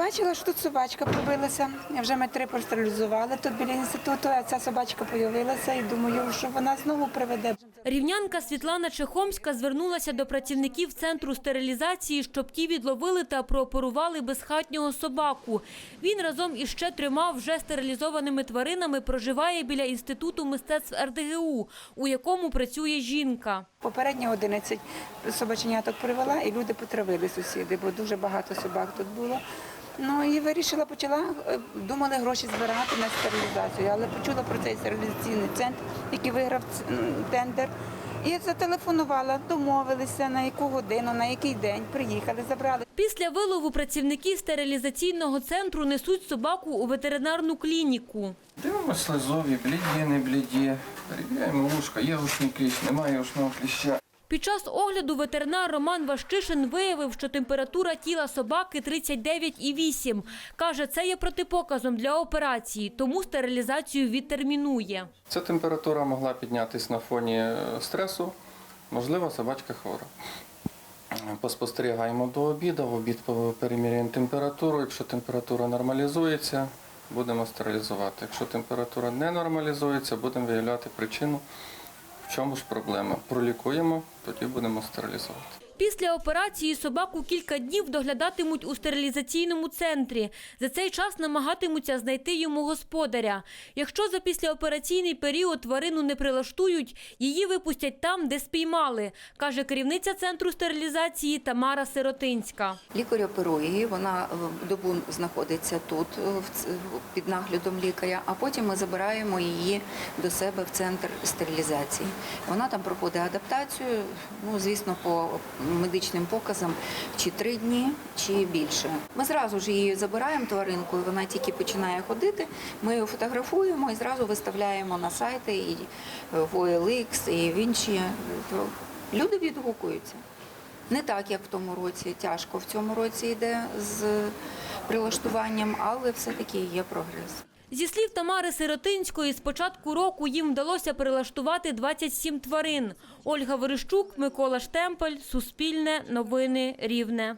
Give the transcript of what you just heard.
побачила, що тут собачка побилася. Вже ми три простерилізували тут біля інституту, а ця собачка з'явилася і думаю, що вона знову приведе. Рівнянка Світлана Чехомська звернулася до працівників центру стерилізації, щоб ті відловили та прооперували безхатнього собаку. Він разом із ще трьома вже стерилізованими тваринами проживає біля інституту мистецтв РДГУ, у якому працює жінка. Попередньо 11 собаченяток привела, і люди потравили сусіди, бо дуже багато собак тут було. Ну і вирішила, почала, е, думали гроші збирати на стерилізацію, але почула про цей стерилізаційний центр, який виграв тендер. І зателефонувала, домовилися на яку годину, на який день. Приїхали, забрали. Після вилову працівники стерилізаційного центру несуть собаку у ветеринарну клініку. Дивимося слизові, бліді, не бліді. Перевіряємо вушка, є гучний кліщ, немає гучного кліща. Під час огляду ветеринар Роман Ващишин виявив, що температура тіла собаки 39,8. Каже, це є протипоказом для операції, тому стерилізацію відтермінує. Ця температура могла піднятися на фоні е, стресу. Можливо, собачка хвора. Поспостерігаємо до обіду, в обід переміряємо температуру. Якщо температура нормалізується, будемо стерилізувати. Якщо температура не нормалізується, будемо виявляти причину, в чому ж проблема. Пролікуємо, тоді будемо стерилізувати. Після операції собаку кілька днів доглядатимуть у стерилізаційному центрі. За цей час намагатимуться знайти йому господаря. Якщо за післяопераційний період тварину не прилаштують, її випустять там, де спіймали, каже керівниця центру стерилізації Тамара Сиротинська. Лікар оперує її, вона е, добу знаходиться тут е, під наглядом лікаря, а потім ми забираємо її до себе в центр стерилізації. Вона там проходить адаптацію, ну звісно, по медичним показам, чи три дні, чи більше. Ми зразу ж її забираємо тваринку, і вона тільки починає ходити. Ми її фотографуємо і зразу виставляємо на сайти і в OLX, і в інші. Люди відгукуються. Не так, як в тому році, тяжко в цьому році йде з прилаштуванням, але все-таки є прогрес. Зі слів Тамари Сиротинської, з початку року їм вдалося прилаштувати 27 тварин. Ольга Верещук, Микола Штемпель, Суспільне, Новини, Рівне.